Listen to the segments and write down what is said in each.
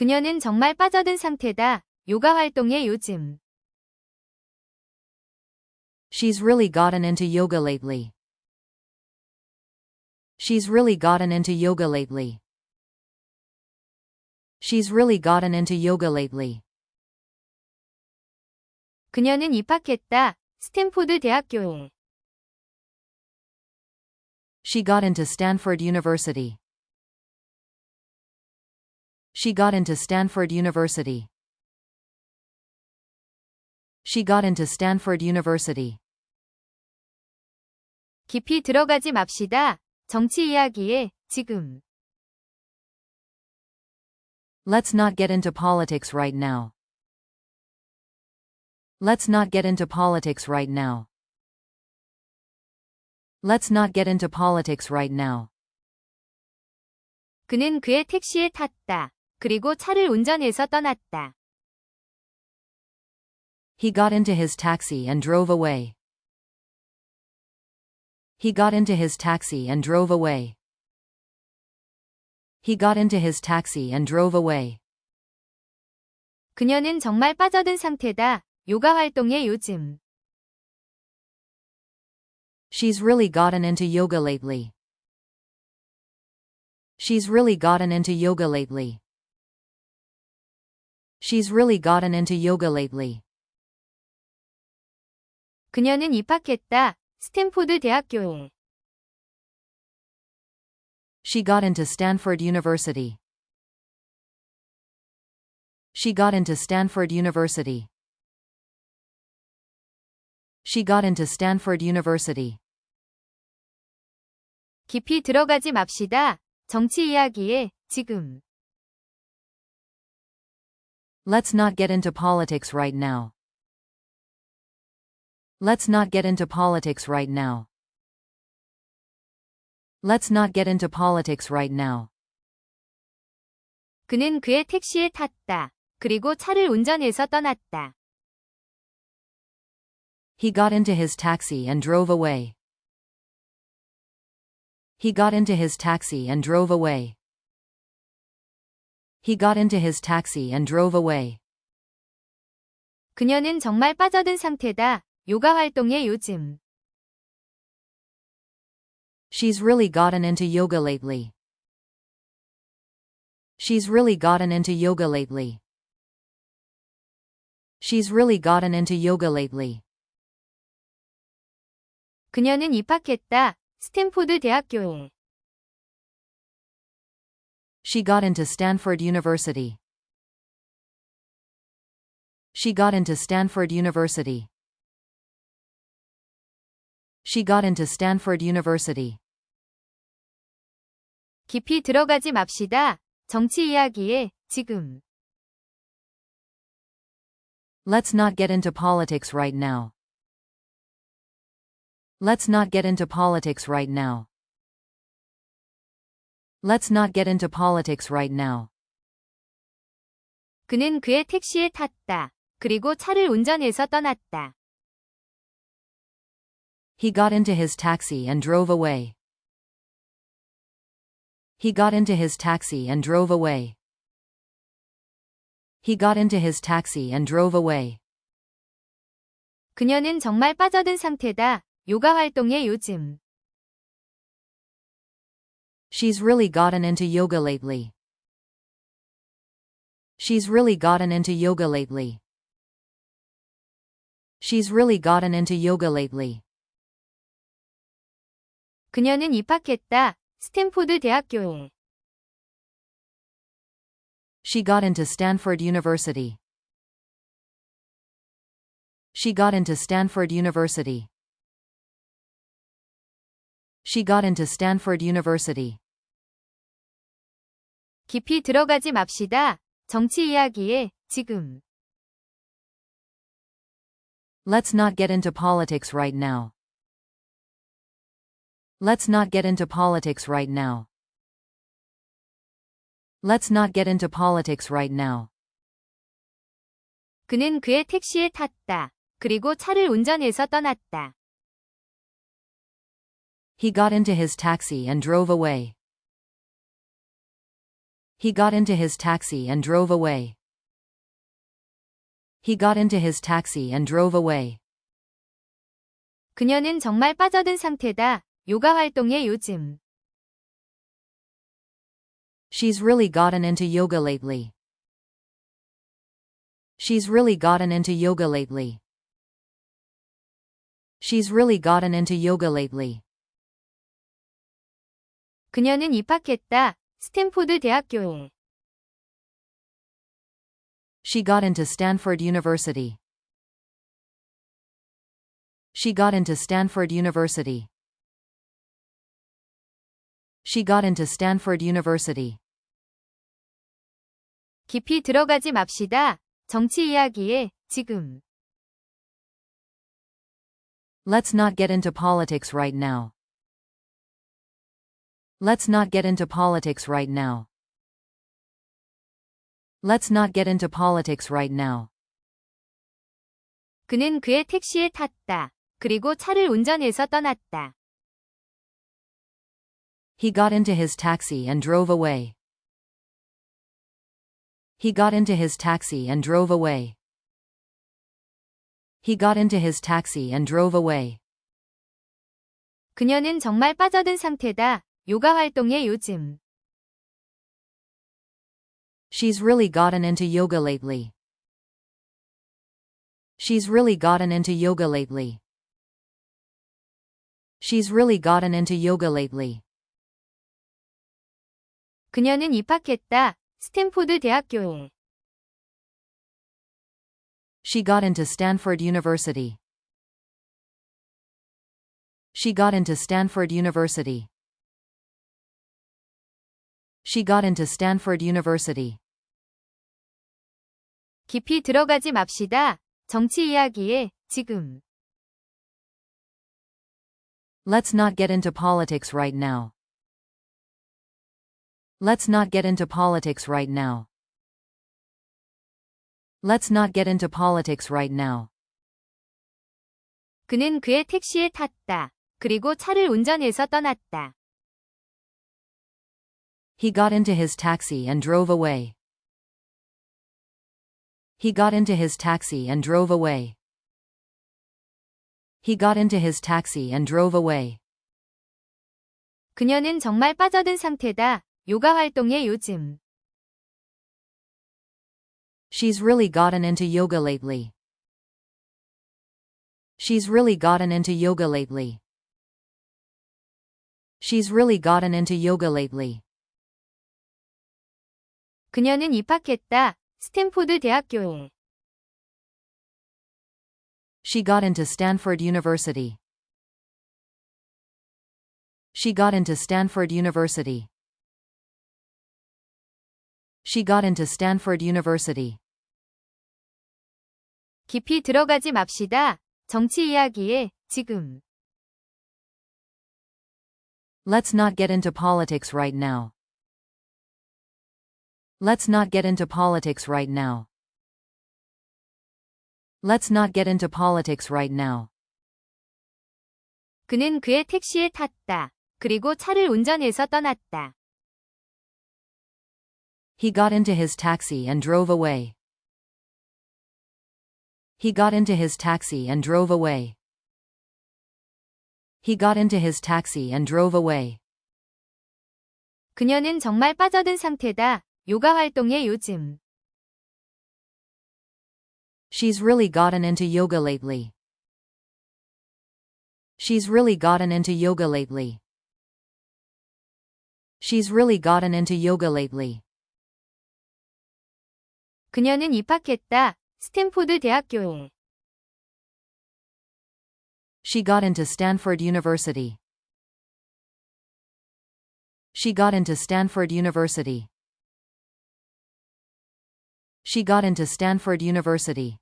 그녀는 정말 빠져든 상태다. 요가 활동에 요즘. She's really gotten into yoga lately. She's really gotten into yoga lately. She's really gotten into yoga lately. 그녀는 입학했다. 스탠포드 대학교에. She got into Stanford University. She got into Stanford University. She got into Stanford University. 깊이 들어가지 맙시다. 정치 이야기에 지금. Let's not get into politics right now. Let's not get into politics right now. Let's not get into politics right now. 그는 그의 택시에 탔다. 그리고 차를 운전해서 떠났다. He got into his taxi and drove away. He got into his taxi and drove away. He got into his taxi and drove away. 그녀는 정말 빠져든 상태다. 요가 활동에 요즘. She's really gotten into yoga lately. She's really gotten into yoga lately. She's really gotten into yoga lately. 그녀는 입학했다. 스탠포드 대학교에. She got into Stanford University. She got into Stanford University. She got into Stanford University. 깊이 들어가지 맙시다. 정치 이야기에 지금. Let's not get into politics right now. Let's not get into politics right now. Let's not get into politics right now. 그는 그의 택시에 탔다. 그리고 차를 운전해서 떠났다. He got into his taxi and drove away. He got into his taxi and drove away. He got into his taxi and drove away. 그녀는 정말 빠져든 상태다. 요가 활동에 요즘. She's really gotten into yoga lately. She's really gotten into yoga lately. She's really gotten into yoga lately. 그녀는 입학했다. 스탠포드 대학교에. She got into Stanford University. She got into Stanford University. She got into Stanford University. 깊이 들어가지 맙시다. 정치 이야기에 지금. Let's not get into politics right now. Let's not get into politics right now. Let's not get into politics right now. 그는 그의 택시에 탔다. 그리고 차를 운전해서 떠났다. He got into his taxi and drove away. He got into his taxi and drove away. He got into his taxi and drove away. 그녀는 정말 빠져든 상태다. 요가 활동에 요즘. She's really gotten into yoga lately. She's really gotten into yoga lately. She's really gotten into yoga lately. 그녀는 입학했다. 스탠포드 대학교에. She got into Stanford University. She got into Stanford University. She got into Stanford University. 깊이 들어가지 맙시다. 정치 이야기에 지금. Let's not get into politics right now. Let's not get into politics right now. Let's not get into politics right now. 그는 그의 택시에 탔다. 그리고 차를 운전해서 떠났다. He got into his taxi and drove away. He got into his taxi and drove away. He got into his taxi and drove away. 그녀는 정말 빠져든 상태다. 요가 활동에 요즘. She's really gotten into yoga lately. She's really gotten into yoga lately. She's really gotten into yoga lately. 그녀는 입학했다. 스탠포드 대학교에. She got into Stanford University. She got into Stanford University. She got into Stanford University. 깊이 들어가지 맙시다. 정치 이야기에 지금. Let's not get into politics right now. Let's not get into politics right now. Let's not get into politics right now. 그는 그의 택시에 탔다. 그리고 차를 운전해서 떠났다. He got into his taxi and drove away. He got into his taxi and drove away. He got into his taxi and drove away. 그녀는 정말 빠져든 상태다. 요가 활동에 요즘. She's really gotten into yoga lately. She's really gotten into yoga lately. She's really gotten into yoga lately. 그녀는 입학했다. 스탠포드 대학교에. She got into Stanford University. She got into Stanford University. She got into Stanford University. 깊이 들어가지 맙시다. 정치 이야기에 지금. Let's not get into politics right now. Let's not get into politics right now. Let's not get into politics right now. 그는 그의 택시에 탔다. 그리고 차를 운전해서 떠났다. He got into his taxi and drove away. He got into his taxi and drove away. He got into his taxi and drove away. 그녀는 정말 빠져든 상태다. 요가 활동에 요즘. She's really gotten into yoga lately. She's really gotten into yoga lately. She's really gotten into yoga lately. 그녀는 입학했다. 스탠포드 대학교에. She got into Stanford University. She got into Stanford University. She got into Stanford University. 깊이 들어가지 맙시다. 정치 이야기에 지금. Let's not get into politics right now. Let's not get into politics right now. Let's not get into politics right now. 그는 그의 택시에 탔다. 그리고 차를 운전해서 떠났다. He got into his taxi and drove away. He got into his taxi and drove away. He got into his taxi and drove away. 그녀는 정말 빠져든 상태다. 요가 활동에 요즘. She's really gotten into yoga lately. She's really gotten into yoga lately. She's really gotten into yoga lately. 그녀는 입학했다. 스탠포드 대학교에. She got into Stanford University. She got into Stanford University. She got into Stanford University.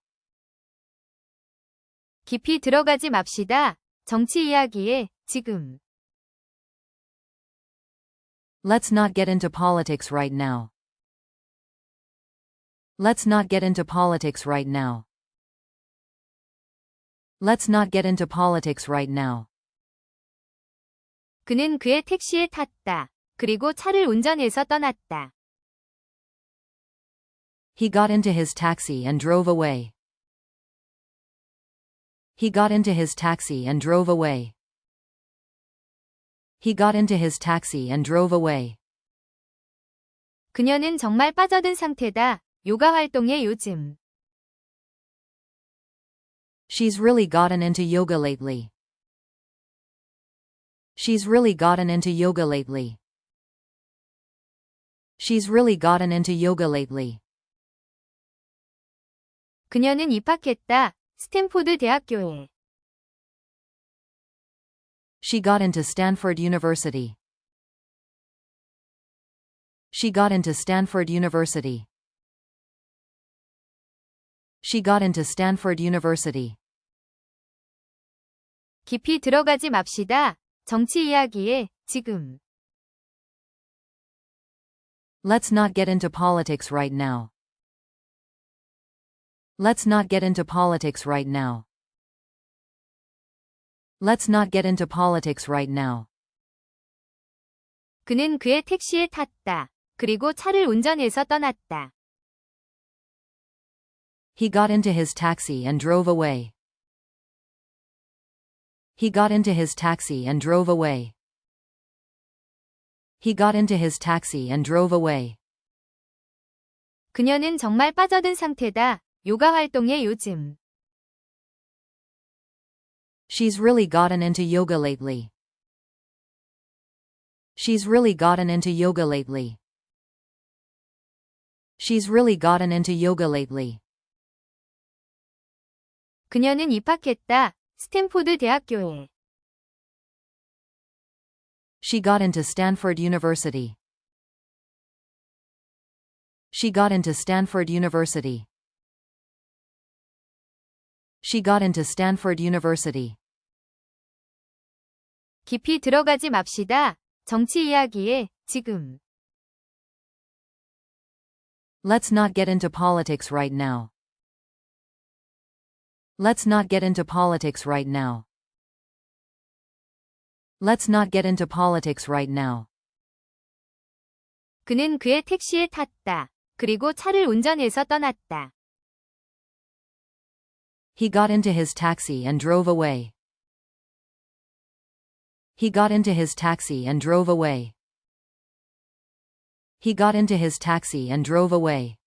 깊이 들어가지 맙시다. 정치 이야기에 지금. Let's not get into politics right now. Let's not get into politics right now. Let's not get into politics right now. 그는 그의 택시에 탔다. 그리고 차를 운전해서 떠났다. He got into his taxi and drove away. He got into his taxi and drove away. He got into his taxi and drove away. 그녀는 정말 빠져든 상태다. 요가 활동에 요즘. She's really gotten into yoga lately. She's really gotten into yoga lately. She's really gotten into yoga lately. 그녀는 입학했다. 스탠포드 대학교에. She got into Stanford University. She got into Stanford University. She got into Stanford University. 깊이 들어가지 맙시다. 정치 이야기에 지금. Let's not get into politics right now. Let's not get into politics right now. Let's not get into politics right now. 그는 그의 택시에 탔다. 그리고 차를 운전해서 떠났다. He got into his taxi and drove away. He got into his taxi and drove away. He got into his taxi and drove away. 그녀는 정말 빠져든 상태다. 요가 활동에 요즘. She's really gotten into yoga lately. She's really gotten into yoga lately. She's really gotten into yoga lately. 그녀는 입학했다. 스탠포드 대학교에. She got into Stanford University. She got into Stanford University. She got into Stanford University. 깊이 들어가지 맙시다. 정치 이야기에 지금. Let's not get into politics right now. Let's not get into politics right now. Let's not get into politics right now. 그는 그의 택시에 탔다. 그리고 차를 운전해서 떠났다. He got into his taxi and drove away. He got into his taxi and drove away. He got into his taxi and drove away.